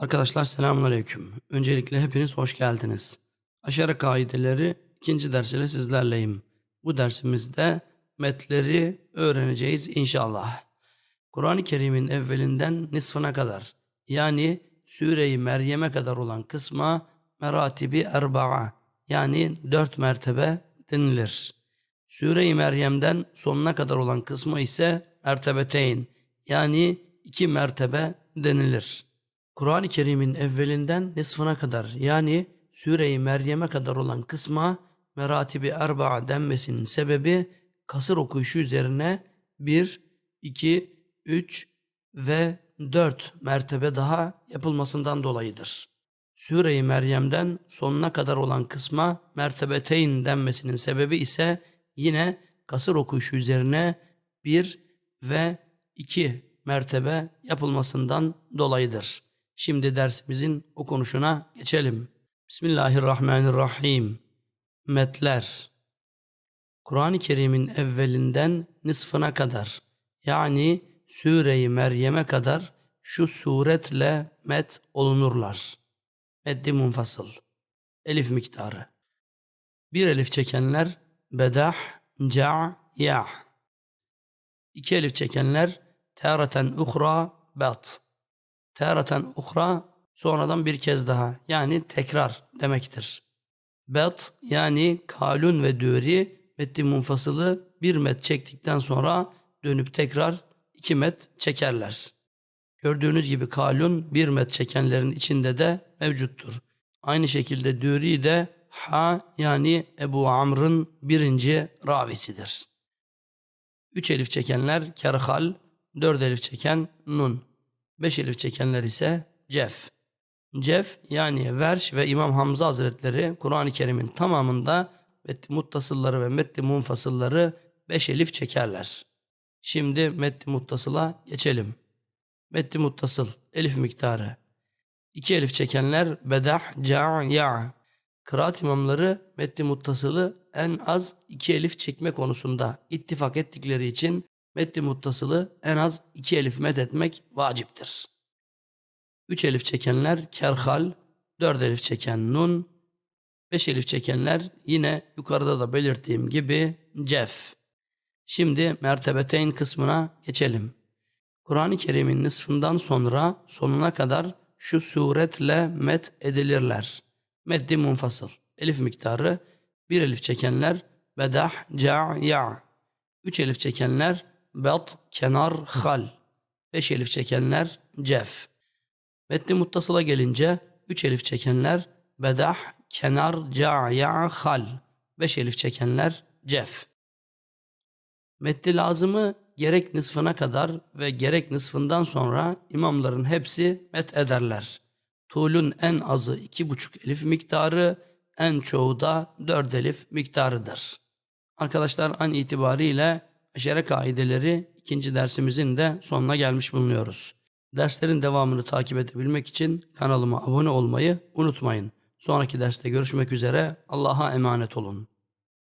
Arkadaşlar selamünaleyküm. Öncelikle hepiniz hoş geldiniz. Aşarı kaideleri ikinci ders ile sizlerleyim. Bu dersimizde metleri öğreneceğiz inşallah. Kur'an-ı Kerim'in evvelinden nisfına kadar yani Sure-i Meryem'e kadar olan kısma meratibi erba'a yani dört mertebe denilir. Sure-i Meryem'den sonuna kadar olan kısma ise mertebeteyn yani iki mertebe denilir. Kur'an-ı Kerim'in evvelinden nisfına kadar yani Sure-i Meryem'e kadar olan kısma meratibi erba'a denmesinin sebebi kasır okuyuşu üzerine 1, 2, 3 ve 4 mertebe daha yapılmasından dolayıdır. Sure-i Meryem'den sonuna kadar olan kısma mertebeteyn denmesinin sebebi ise yine kasır okuyuşu üzerine 1 ve 2 mertebe yapılmasından dolayıdır. Şimdi dersimizin okunuşuna geçelim. Bismillahirrahmanirrahim. Metler Kur'an-ı Kerim'in evvelinden nisfına kadar yani Sure-i Meryem'e kadar şu suretle met olunurlar. Meddi munfasıl. Elif miktarı. Bir elif çekenler bedah, ca, ya. İki elif çekenler tereten uhra, bat. Tereten uhra sonradan bir kez daha yani tekrar demektir. Bet yani kalun ve döri metni munfasılı bir met çektikten sonra dönüp tekrar iki met çekerler. Gördüğünüz gibi kalun bir met çekenlerin içinde de mevcuttur. Aynı şekilde döri de ha yani Ebu Amr'ın birinci ravisidir. Üç elif çekenler kerhal, dört elif çeken nun, beş elif çekenler ise cef. Cef yani Verş ve İmam Hamza Hazretleri Kur'an-ı Kerim'in tamamında metni muttasılları ve metni munfasılları beş elif çekerler. Şimdi metni muttasıla geçelim. Metni muttasıl elif miktarı. İki elif çekenler bedah, ca, ya. Kıraat imamları metni muttasılı en az iki elif çekme konusunda ittifak ettikleri için metni muttasılı en az iki elif met etmek vaciptir. Üç elif çekenler kerhal, dört elif çeken nun, beş elif çekenler yine yukarıda da belirttiğim gibi cef. Şimdi mertebeteyn kısmına geçelim. Kur'an-ı Kerim'in nısfından sonra sonuna kadar şu suretle met edilirler. Meddi munfasıl. Elif miktarı bir elif çekenler bedah, ca, ya. Üç elif çekenler bet, kenar, hal. Beş elif çekenler cef. Metni muttasıla gelince üç elif çekenler bedah, kenar, ca, ya, hal. Beş elif çekenler cef. Metni lazımı gerek nısfına kadar ve gerek nısfından sonra imamların hepsi met ederler. Tuğlun en azı iki buçuk elif miktarı, en çoğu da dört elif miktarıdır. Arkadaşlar an itibariyle aşere kaideleri ikinci dersimizin de sonuna gelmiş bulunuyoruz. Derslerin devamını takip edebilmek için kanalıma abone olmayı unutmayın. Sonraki derste görüşmek üzere. Allah'a emanet olun.